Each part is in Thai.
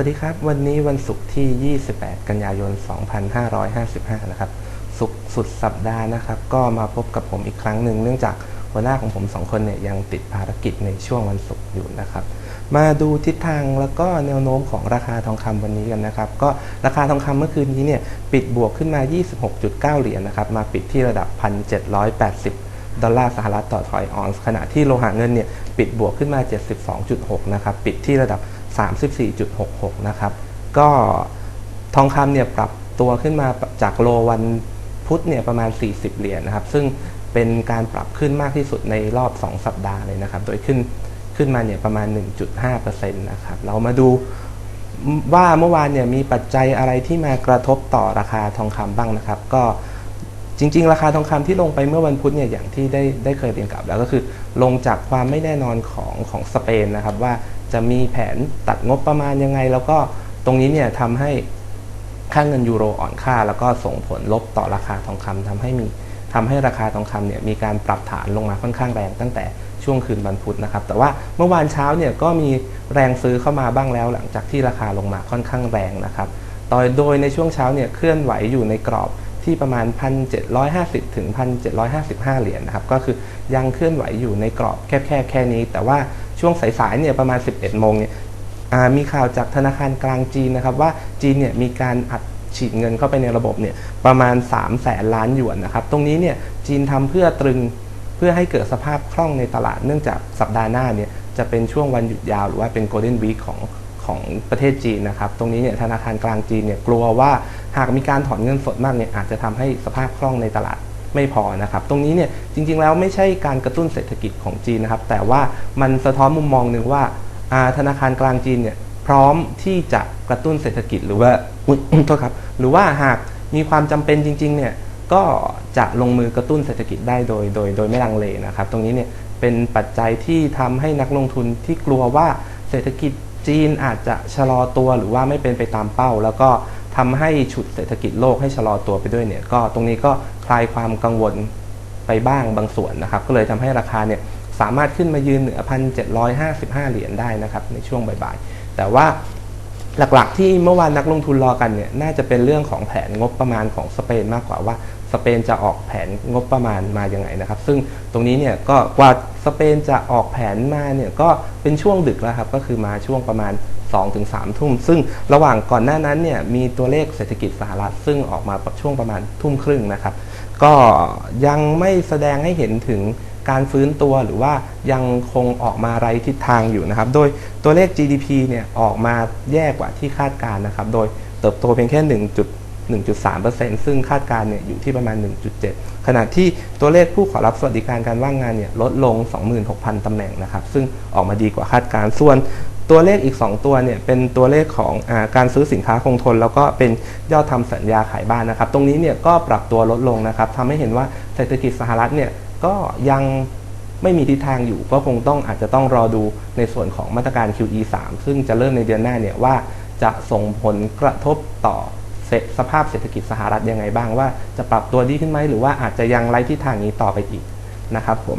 วัสดีครับ วันนี้วันศุกร์ที่ 28 กันยายน 2555 นะครับศุกร์สุดสัปดาห์นะครับ ก็มาพบกับผมอีกครั้งหนึ่งเนื่องจากหัวหน้าของผมสองคนเนี่ยยังติดภารกิจในช่วงวันศุกร์อยู่นะครับ มาดูทิศทางแล้วก็แนวโน้มของราคาทองคำวันนี้กันนะครับ ก็ราคาทองคำเมื่อคืนนี้เนี่ยปิดบวกขึ้นมา 26.9 เหรียญนะครับ มาปิดที่ระดับ 1,780ดอลลาร์สหรัฐต่อทอยออนซ์ขณะที่โลหะเงินเนี่ยปิดบวกขึ้นมา 72.6 นะครับ ปิดที่ระดับ 34.66 นะครับ ก็ทองคำเนี่ยปรับตัวขึ้นมาจากโลวันพุธเนี่ยประมาณ 40 เหรียญนะครับ ซึ่งเป็นการปรับขึ้นมากที่สุดในรอบ 2 สัปดาห์เลยนะครับ โดยขึ้นขึ้นมาเนี่ยประมาณ 1.5%นะครับ เรามาดูว่าเมื่อวานเนี่ยมีปัจจัยอะไรที่มากระทบต่อราคาทองคำบ้างนะครับ ก็จริง ๆ ราคาทองคำที่ลงไปเมื่อวันพุธเนี่ยอย่างที่ได้ได้เคยเรียนกับแล้วก็คือลงจากความไม่แน่นอนของของสเปนนะครับว่า จะมีแผนตัดงบประมาณยังไง แล้วก็ตรงนี้เนี่ยทำให้ค่าเงินยูโรอ่อนค่า แล้วก็ส่งผลลบต่อราคาทองคำทำให้มีทำให้ราคาทองคำเนี่ยมีการปรับฐานลงมาค่อนข้างแรงตั้งแต่ช่วงคืนวันพุธนะครับ แต่ว่าเมื่อวานเช้าเนี่ยก็มีแรงซื้อเข้ามาบ้างแล้ว หลังจากที่ราคาลงมาค่อนข้างแรงนะครับโดยในช่วงเช้าเนี่ยเคลื่อนไหวอยู่ในกรอบที่ประมาณ 1,750 ถึง 1,755 เหรียญนะครับ ก็คือยังเคลื่อนไหวอยู่ในกรอบแคบๆแค่นี้ แต่ว่า ช่วงสายๆเนี่ยประมาณ 11โมงเนี่ยมีข่าวจากธนาคารกลางจีนนะครับว่าจีนเนี่ยมีการอัดฉีดเงินเข้าไปในระบบเนี่ยประมาณ3แสนล้านหยวนนะครับ ตรงนี้เนี่ยจีนทำเพื่อตรึงเพื่อให้เกิดสภาพคล่องในตลาดเนื่องจากสัปดาห์หน้าเนี่ยจะเป็นช่วงวันหยุดยาวหรือว่าเป็นโกลเด้นวีคของของประเทศจีนนะครับ ตรงนี้เนี่ยธนาคารกลางจีนเนี่ยกลัวว่าหากมีการถอนเงินสดมากเนี่ยอาจจะทำให้สภาพคล่องในตลาด ไม่พอนะครับ ตรงนี้เนี่ยจริงๆแล้วไม่ใช่การกระตุ้นเศรษฐกิจของจีนนะครับ แต่ว่ามันสะท้อนมุมมองหนึ่งว่าธนาคารกลางจีนเนี่ยพร้อมที่จะกระตุ้นเศรษฐกิจหรือว่าโทษครับ หรือว่าหากมีความจำเป็นจริงๆเนี่ยก็จะลงมือกระตุ้นเศรษฐกิจได้โดยโดย โดยไม่ลังเลนะครับ ตรงนี้เนี่ยเป็นปัจจัยที่ทำให้นักลงทุนที่กลัวว่าเศรษฐกิจจีนอาจจะชะลอตัวหรือว่าไม่เป็นไปตามเป้า แล้วก็ ทำให้ฉุดเศรษฐกิจโลกให้ชะลอตัวไปด้วยเนี่ยก็ตรงนี้ก็คลายความกังวลไปบ้างบางส่วนนะครับ ก็เลยทำให้ราคาเนี่ยสามารถขึ้นมายืนเหนือพันเจ็ดร้อยห้าสิบห้าเหรียญได้นะครับในช่วงบ่ายๆ แต่ว่าหลักๆ ที่เมื่อวานนักลงทุนรอกันเนี่ยน่าจะเป็นเรื่องของแผนงบประมาณของสเปนมากกว่าว่าสเปนจะออกแผนงบประมาณมาอย่างไงนะครับ ซึ่งตรงนี้เนี่ยก็กว่าสเปนจะออกแผนมาเนี่ยก็เป็นช่วงดึกแล้วครับก็คือมาช่วงประมาณ 2-3ทุ่ม ซึ่งระหว่างก่อนหน้านั้นเนี่ยมีตัวเลขเศรษฐกิจสหรัฐ ซึ่งออกมาช่วงประมาณทุ่มครึ่งนะครับ ก็ยังไม่แสดงให้เห็นถึงการฟื้นตัวหรือว่ายังคงออกมาไรทิศทางอยู่นะครับ โดยตัวเลข GDP เนี่ยออกมาแย่กว่าที่คาดการนะครับ โดยเติบโตเพียงแค่ 1.1.3%ซึ่งคาดการเนี่ยอยู่ที่ประมาณ 1.7 ขณะที่ตัวเลขผู้ขอรับสวัสดิการการว่างงานเนี่ยลดลง 26,000 ตำแหน่งนะครับ ซึ่งออกมาดีกว่าคาดการ ส่วน ตัวเลขอีก 2 ตัวเนี่ยเป็นตัวเลขของอการซื้อสินค้าคงทน แล้วก็เป็นยอดทำสัญญาขายบ้านนะครับ ตรงนี้เนี่ยก็ปรับตัวลดลงนะครับทำให้เห็นว่าเศรษฐกิจสหรัฐเนี่ยก็ยังไม่มีทิศทางอยู่ก็คงต้องอาจจะต้องรอดูในส่วนของมาตรการ QE 3 ซึ่งจะเริ่มในเดือนหน้าเนี่ยว่าจะส่งผลกระทบต่อสภาพเศรษฐกิจสหรัฐยังไงบ้างว่าจะปรับตัวดีขึ้นไหมหรือว่าอาจจะยังไร้ทิศทางนี้ต่อไปอีกนะครับผม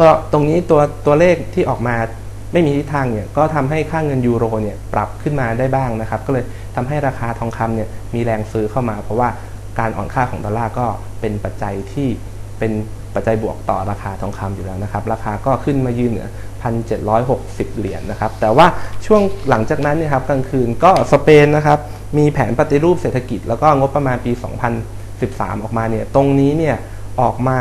ก็ตรงนี้ตัวตัวเลขที่ออกมา ไม่มีทิศทางเนี่ยก็ทำให้ค่าเงินยูโรเนี่ยปรับขึ้นมาได้บ้างนะครับ ก็เลยทำให้ราคาทองคำเนี่ยมีแรงซื้อเข้ามา เพราะว่าการอ่อนค่าของดอลลาร์ก็เป็นปัจจัยที่เป็นปัจจัยบวกต่อราคาทองคำอยู่แล้วนะครับ ราคาก็ขึ้นมายืนเหนือ 1,760 เหรียญนนะครับ แต่ว่าช่วงหลังจากนั้นเนี่ยครับกลางคืนก็สเปนนะครับ มีแผนปฏิรูปเศรษฐกิจ แล้วก็งบประมาณปี 2013 ออกมาเนี่ย ตรงนี้เนี่ยออกมา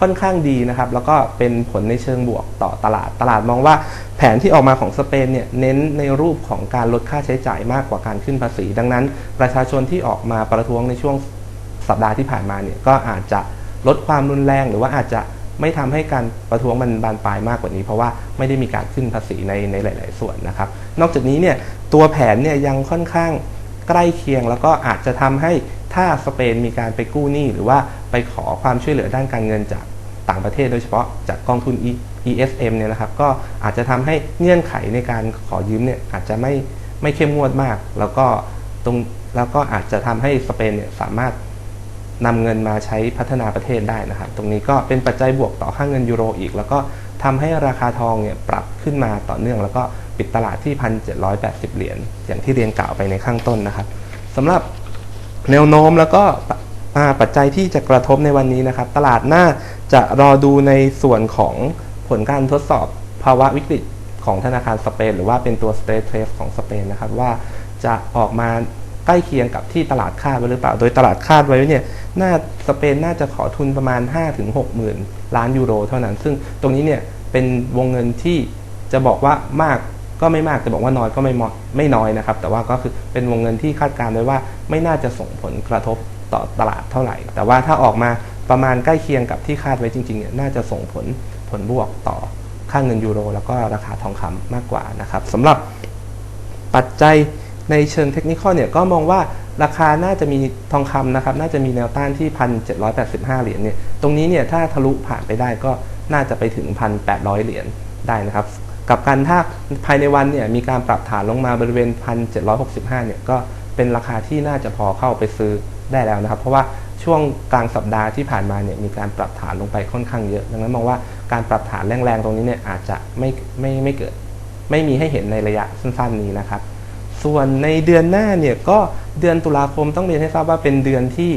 ค่อนข้างดีนะครับ แล้วก็เป็นผลในเชิงบวกต่อตลาด ตลาดมองว่าแผนที่ออกมาของสเปนเนี่ยเน้นในรูปของการลดค่าใช้จ่ายมากกว่าการขึ้นภาษี ดังนั้น ประชาชนที่ออกมาประท้วงในช่วงสัปดาห์ที่ผ่านมาเนี่ยก็อาจจะลดความรุนแรง หรือว่าอาจจะไม่ทำให้การประท้วงมันบานปลายมากกว่านี้ เพราะว่าไม่ได้มีการขึ้นภาษีในในหลาย ๆ ส่วนนะครับ นอกจากนี้เนี่ยตัวแผนเนี่ยยังค่อนข้างใกล้เคียงแล้วก็อาจจะทำให้ ถ้าสเปนมีการไปกู้หนี้หรือว่าไปขอความช่วยเหลือด้านการเงินจากต่างประเทศโดยเฉพาะจากกองทุน ESM เนี่ยนะครับก็อาจจะทำให้เงื่อนไขในการขอยืมเนี่ยอาจจะไม่ไม่เข้มงวดมาก แล้วก็ตรงแล้วก็อาจจะทำให้สเปนเนี่ยสามารถนำเงินมาใช้พัฒนาประเทศได้นะครับ ตรงนี้ก็เป็นปัจจัยบวกต่อค่างเงินยูโรอีก แล้วก็ทำให้ราคาทองเนี่ยปรับขึ้นมาต่อเนื่อง แล้วก็ปิดตลาดที่ 1,780 เหรียญอย่างที่เรียนกล่าวไปในข้างต้นนะครับสำหรับ แนวโน้มแล้วก็ปัจจัยที่จะกระทบในวันนี้นะครับ ตลาดน่าจะรอดูในส่วนของผลการทดสอบภาวะวิกฤตของธนาคารสเปน หรือว่าเป็นตัว stress test ของสเปนนะครับ ว่าจะออกมาใกล้เคียงกับที่ตลาดคาดไว้หรือเปล่า โดยตลาดคาดไว้เนี่ยน่าสเปนน่าจะขอทุนประมาณ 5-6หมื่นล้านยูโร เท่านั้น ซึ่งตรงนี้เนี่ยเป็นวงเงินที่จะบอกว่ามาก ก็ไม่มากแต่บอกว่าน้อยก็ไม่ไม่น้อยนะครับ แต่ว่าก็คือเป็นวงเงินที่คาดการณ์ไว้ว่า ไม่น่าจะส่งผลกระทบต่อตลาดเท่าไหร่ แต่ว่าถ้าออกมาประมาณใกล้เคียงกับที่คาดไว้จริงๆเนี่ยน่าจะส่งผลผลบวกต่อค่าเงินยูโร แล้วก็ราคาทองคำมากกว่านะครับสำหรับปัจจัยในเชิงเทคนิคเนี่ยก็มองว่าราคาน่าจะมีทองคำนะครับ น่าจะมีแนวต้านที่ 1,785 เหรียญเนี่ย ตรงนี้เนี่ยถ้าทะลุผ่านไปได้ก็น่าจะไปถึง 1,800 เหรียญได้นะครับ กับการถ้าภายในวันเนี่ยมีการปรับฐานลงมาบริเวณ 1,765 เนี่ยก็เป็นราคาที่น่าจะพอเข้าไปซื้อได้แล้วนะครับ เพราะว่าช่วงกลางสัปดาห์ที่ผ่านมาเนี่ยมีการปรับฐานลงไปค่อนข้างเยอะ ดังนั้นมองว่าการปรับฐานแรงๆตรงนี้เนี่ยอาจจะไม่ไม่ไม่เกิด ไม่มีให้เห็นในระยะสั้นๆนี้นะครับ ส่วนในเดือนหน้าเนี่ยก็เดือนตุลาคมต้องเรียนให้ทราบว่าเป็นเดือนที่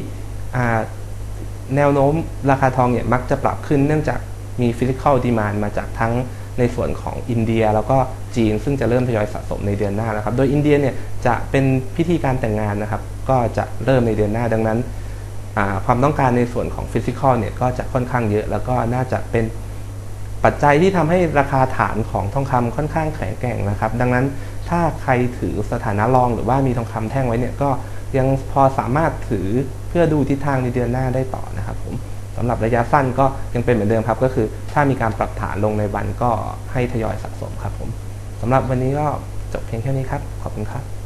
แนวโน้มราคาทองเนี่ยมักจะปรับขึ้นเนื่องจากมีฟิสิก a l ดีมานมาจากทั้ง ในส่วนของอินเดียแล้วก็จีน ซึ่งจะเริ่มทยอยสะสมในเดือนหน้านะครับ โดยอินเดียเนี่ยจะเป็นพิธีการแต่งงานนะครับ ก็จะเริ่มในเดือนหน้าดังนั้นความต้องการในส่วนของฟิสิก a l เนี่ยก็จะค่อนข้างเยอะ แล้วก็น่าจะเป็นปัจจัยที่ทำให้ราคาฐานของทองคำค่อนข้างแข็งแกร่งนะครับ ดังนั้นถ้าใครถือสถานะรองหรือว่ามีทองคำแท่งไว้เนี่ยก็ยังพอสามารถถือเพื่อดูทิศทางในเดือนหน้าได้ต่อนะครับผม สำหรับระยะสั้นก็ยังเป็นเหมือนเดิมครับ ก็คือถ้ามีการปรับฐานลงในวันก็ให้ทยอยสะสมครับผมสำหรับวันนี้ก็จบเพียงแค่นี้ครับ ขอบคุณครับ